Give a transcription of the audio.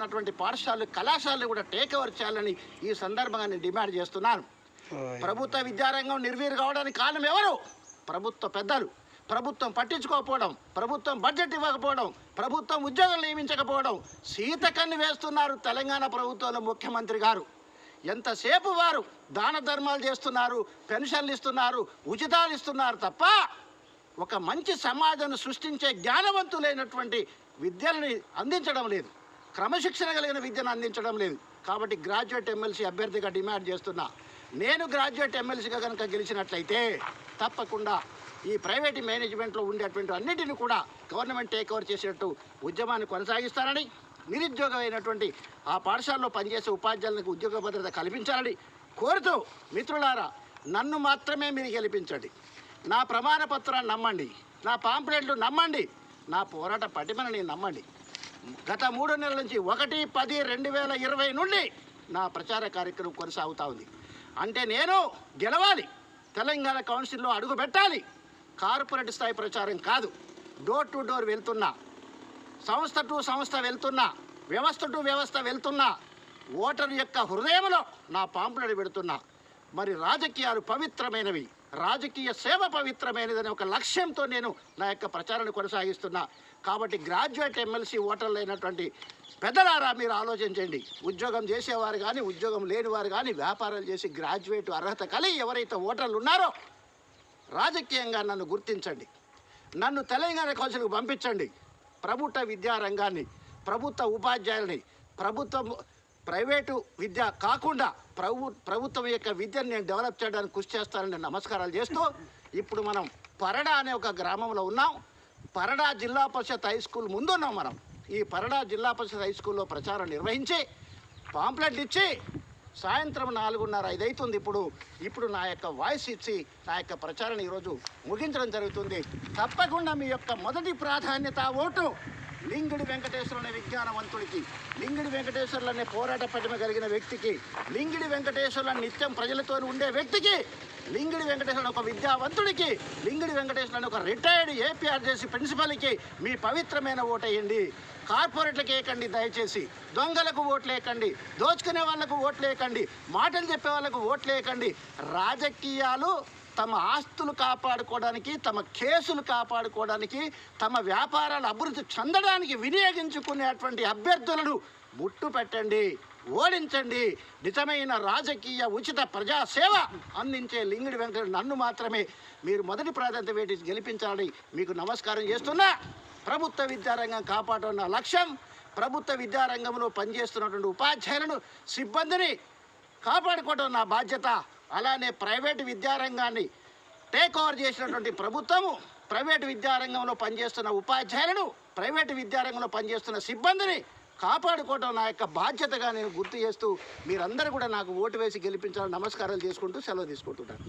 ఉన్నటువంటి పాఠశాలలు కళాశాలలు కూడా టేక్ ఓవర్ చేయాలని ఈ సందర్భంగా నేను డిమాండ్ చేస్తున్నాను. ప్రభుత్వ విద్యారంగం నిర్వీరు కావడానికి కారణం ఎవరు? ప్రభుత్వ పెద్దలు. ప్రభుత్వం పట్టించుకోకపోవడం ప్రభుత్వం బడ్జెట్ ఇవ్వకపోవడం ప్రభుత్వం ఉద్యోగులు నియమించకపోవడం సీతకన్ను వేస్తున్నారు తెలంగాణ ప్రభుత్వంలో ముఖ్యమంత్రి గారు. ఎంతసేపు వారు దాన ధర్మాలు చేస్తున్నారు పెన్షన్లు ఇస్తున్నారు ఉచితాలు ఇస్తున్నారు తప్ప ఒక మంచి సమాజాన్ని సృష్టించే జ్ఞానవంతులైనటువంటి విద్యలని అందించడం లేదు. క్రమశిక్షణ కలిగిన విద్యను అందించడం లేదు. కాబట్టి గ్రాడ్యుయేట్ ఎమ్మెల్సీ అభ్యర్థిగా డిమాండ్ చేస్తున్నా. నేను గ్రాడ్యుయేట్ ఎమ్మెల్సీగా కనుక గెలిచినట్లయితే తప్పకుండా ఈ ప్రైవేట్ మేనేజ్మెంట్లో ఉండేటువంటి అన్నిటిని కూడా గవర్నమెంట్ టేక్ ఓవర్ చేసేటట్టు ఉద్యమాన్ని కొనసాగిస్తారని నిరుద్యోగమైనటువంటి ఆ పాఠశాలలో పనిచేసే ఉపాధ్యాయులకు ఉద్యోగ భద్రత కల్పించాలని కోరుతూ మిత్రులారా నన్ను మాత్రమే మీరు గెలిపించండి. నా ప్రమాణ పత్రాన్ని నమ్మండి. నా పాంప్లెట్లు నమ్మండి. నా పోరాట పటిమని నమ్మండి. గత మూడు నెలల నుంచి ఒకటి పది రెండు వేల ఇరవై నుండి నా ప్రచార కార్యక్రమం కొనసాగుతూ ఉంది. అంటే నేను గెలవాలి. తెలంగాణ కౌన్సిల్లో అడుగు పెట్టాలి. కార్పొరేట్ స్థాయి ప్రచారం కాదు. డోర్ టు డోర్ వెళ్తున్నా. సంస్థ టు సంస్థ వెళ్తున్నా. వ్యవస్థ టు వ్యవస్థ వెళ్తున్నా. ఓటరు యొక్క హృదయంలో నా పాంపులను పెడుతున్నా. మరి రాజకీయాలు పవిత్రమైనవి. రాజకీయ సేవ పవిత్రమైనదని ఒక లక్ష్యంతో నేను నా యొక్క ప్రచారాన్ని కొనసాగిస్తున్నా. కాబట్టి గ్రాడ్యుయేట్ ఎమ్మెల్సీ ఓటర్లు అయినటువంటి పెద్దలారా మీరు ఆలోచించండి ఉద్యోగం చేసేవారు కానీ ఉద్యోగం లేనివారు కానీ వ్యాపారాలు చేసి గ్రాడ్యుయేట్ అర్హత కలిగి ఎవరైతే ఓటర్లు ఉన్నారో రాజకీయంగా నన్ను గుర్తించండి. నన్ను తెలంగాణ కౌన్సిల్కి పంపించండి. ప్రభుత్వ విద్యారంగాన్ని ప్రభుత్వ ఉపాధ్యాయుల్ని ప్రభుత్వం ప్రైవేటు విద్య కాకుండా ప్రభు ప్రభుత్వం యొక్క విద్యను నేను డెవలప్ చేయడానికి కృషి చేస్తానని నమస్కారాలు చేస్తూ ఇప్పుడు మనం పరడా అనే ఒక గ్రామంలో ఉన్నాం. పరడా జిల్లా పరిషత్ హై స్కూల్ ముందు ఉన్నాం మనం. ఈ పరడా జిల్లా పరిషత్ హై స్కూల్లో ప్రచారం నిర్వహించి పాంప్లెట్లు ఇచ్చి సాయంత్రం నాలుగున్నర ఐదు అవుతుంది ఇప్పుడు. ఇప్పుడు నా యొక్క వాయిస్ ఇచ్చి నా యొక్క ప్రచారాన్ని ఈరోజు ముగించడం జరుగుతుంది. తప్పకుండా మీ యొక్క మొదటి ప్రాధాన్యత ఓటు. లింగుడి వెంకటేశ్వరుడు అనే విజ్ఞానవంతుడికి లింగుడి వెంకటేశ్వరులు అనే పోరాట పటిమ కలిగిన వ్యక్తికి లింగిడి వెంకటేశ్వరులు నిత్యం ప్రజలతో ఉండే వ్యక్తికి లింగిడి వెంకటేశ్వర ఒక విద్యావంతుడికి లింగిడి వెంకటేశ్వరుడు ఒక రిటైర్డ్ ఏపీఆర్జేసీ ప్రిన్సిపల్కి మీ పవిత్రమైన ఓటేయండి. కార్పొరేట్లకు వేయకండి దయచేసి దొంగలకు ఓట్లు వేయకండి దోచుకునే వాళ్ళకు ఓట్లు వేయకండి మాటలు చెప్పే వాళ్ళకు ఓట్లు వేయకండి రాజకీయాలు తమ ఆస్తులు కాపాడుకోవడానికి తమ కేసులు కాపాడుకోవడానికి తమ వ్యాపారాలు అభివృద్ధి చెందడానికి వినియోగించుకునేటువంటి అభ్యర్థులను ముట్టు పెట్టండి ఓడించండి. నిజమైన రాజకీయ ఉచిత ప్రజాసేవ అందించే లింగుడి వెంకట నన్ను మాత్రమే. మీరు మొదటి ప్రాధాన్యత వేటి గెలిపించాలని మీకు నమస్కారం చేస్తున్నా. ప్రభుత్వ విద్యారంగం కాపాడడం నా లక్ష్యం ప్రభుత్వ విద్యారంగంలో పనిచేస్తున్నటువంటి ఉపాధ్యాయులను సిబ్బందిని కాపాడుకోవడం నా బాధ్యత. అలానే ప్రైవేటు విద్యారంగాన్ని టేక్ ఓవర్ చేసినటువంటి ప్రభుత్వము ప్రైవేటు విద్యారంగంలో పనిచేస్తున్న ఉపాధ్యాయులను ప్రైవేటు విద్యారంగంలో పనిచేస్తున్న సిబ్బందిని కాపాడుకోవడం నా యొక్క బాధ్యతగా నేను గుర్తు చేస్తూ మీరందరూ కూడా నాకు ఓటు వేసి గెలిపించాలని నమస్కారాలు చేసుకుంటూ సెలవు తీసుకుంటున్నాను.